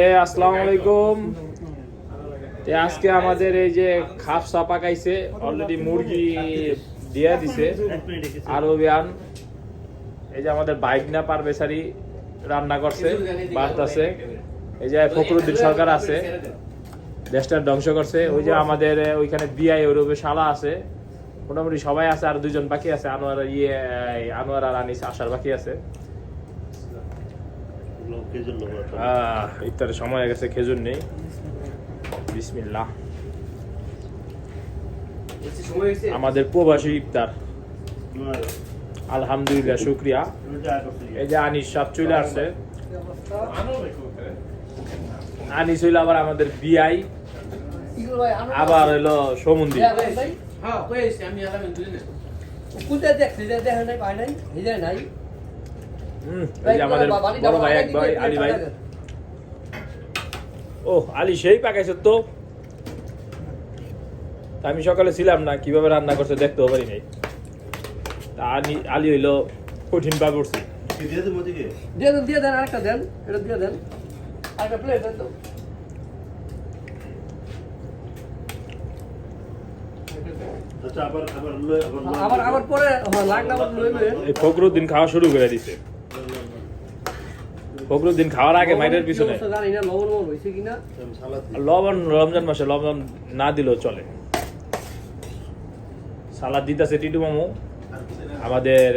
এ আসসালামু আলাইকুম। তে আজকে আমাদের এই যে খাপসা পাকাইছে অলরেডি মুরগি দিয়ে দিছে। আরও বিয়ান এই যে আমাদের বাইক না পারবেসারি রান্না করছে বাদ আছে এই যে ফখরুদ্দিন সরকার আছে দেশটা ধ্বংস করছে। ওই যে আমাদের ওইখানে বিআই ওরবে শালা আছে। মোটামুটি সবাই আছে আর দুজন বাকি আছে। আনোয়ার ইয়ে আনোয়ার আর আনিস আসার বাকি আছে। ইফতারের সময় গেছে, খেজুর নেই। বিসমিল্লাহ। আমাদের প্রবাসী ইফতার। আলহামদুলিল্লাহ, শুক্রিয়া। এই যে আনিস সব চলে আসছে। আনিস হইল আবার আমাদের বিআই। আবার হইল সমুন্দি। হুম, এই যে আমাদের বড় ভাই এক ভাই আলী ভাই। ও আলী সেই পাকাইছে তো। আমি সকালে ছিলাম না কীভাবে রান্না করছে দেখতেও পারি নাই। তা আলী আলী হইল কঠিন পা করছি দিয়ে দিয়ে দেন দিয়ে দেন আরেকটা দেন এটা দিয়ে দেন। আরেকটা প্লেট দেন তো। আবার আবার পরে এই খাওয়া শুরু করে দিছে। ফখরুদ্দিন খাওয়ার আগে মাইরের পিছনে। লবণ রমজান মাসে লবণ না দিলেও চলে। সালাদ দিতেছে টিটু মামু। আমাদের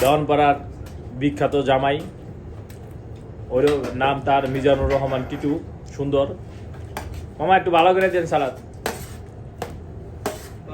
দেওয়ানপাড়ার বিখ্যাত জামাই। ওর নাম তার মিজানুর রহমান টিটু সুন্দর। মামা একটু ভালো করে দেন সালাদ।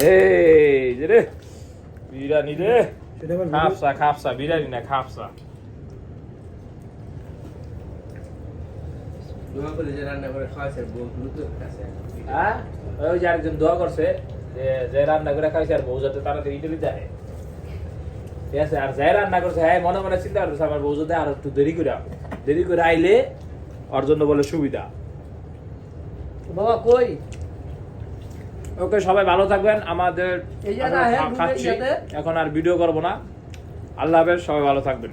এই যে রে বিরিয়ানি রে। খাপসা খাপসা বিরিয়ানি না খাপসা। হ্যাঁ? ওই যে আরেকজন দোয়া করছে যে যে রান্না করে খাইছে আর বউ যাতে তাড়াতাড়ি ইটালি যায় ঠিক আছে? আর যাই রান্না করছে হ্যাঁ মনে মনে চিন্তা করছে আমার বউ যাতে আর একটু দেরি করে। দেরি করে আইলে ওর জন্য বলে সুবিধা। বাবা কই? ওকে সবাই ভালো থাকবেন। আমাদের হ্যাঁ, খাচ্ছি। এখন আর ভিডিও করব না। আল্লাহ হাফেজ সবাই ভালো থাকবেন।